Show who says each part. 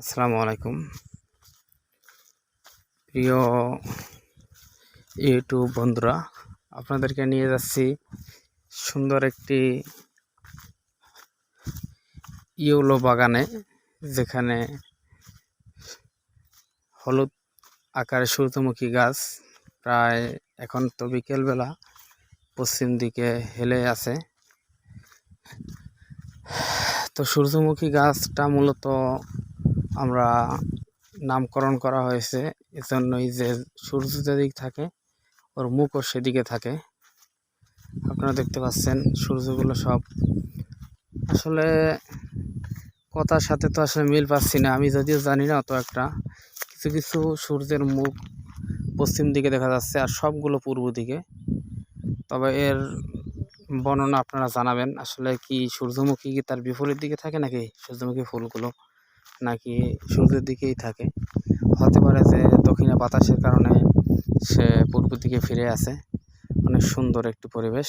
Speaker 1: আসসালামু আলাইকুম। প্রিয় ইউটিউব বন্ধুরা, আপনাদেরকে নিয়ে যাচ্ছি সুন্দর একটি ইউলো বাগানে, যেখানে হলুদ আকারে সূর্যমুখী গাছ প্রায় এখন তো বিকেলবেলা পশ্চিম দিকে হেলে আছে। তো সূর্যমুখী গাছটা মূলত আমরা নামকরণ করা হয়েছে। এজন্যই যে সূর্য যেদিক থাকে, ওর মুখও সেদিকে থাকে। আপনারা দেখতে পাচ্ছেন সূর্যগুলো সব। আসলে কথার সাথে তো আসলে মিল পাচ্ছি না। আমি যদিও জানি না অত একটা। কিছু কিছু সূর্যের মুখ পশ্চিম দিকে দেখা যাচ্ছে আর সবগুলো পূর্ব দিকে। তবে এর বর্ণনা আপনারা জানাবেন। আসলে কি সূর্যমুখী কি তার বিপরীত দিকে থাকে নাকি সূর্যমুখী ফুলগুলো? নাকি সূর্যের দিকেই থাকে। হতে পারে যে দক্ষিণে বাতাসের কারণে সে পূর্ব দিকে ফিরে আসে। অনেক সুন্দর একটি পরিবেশ।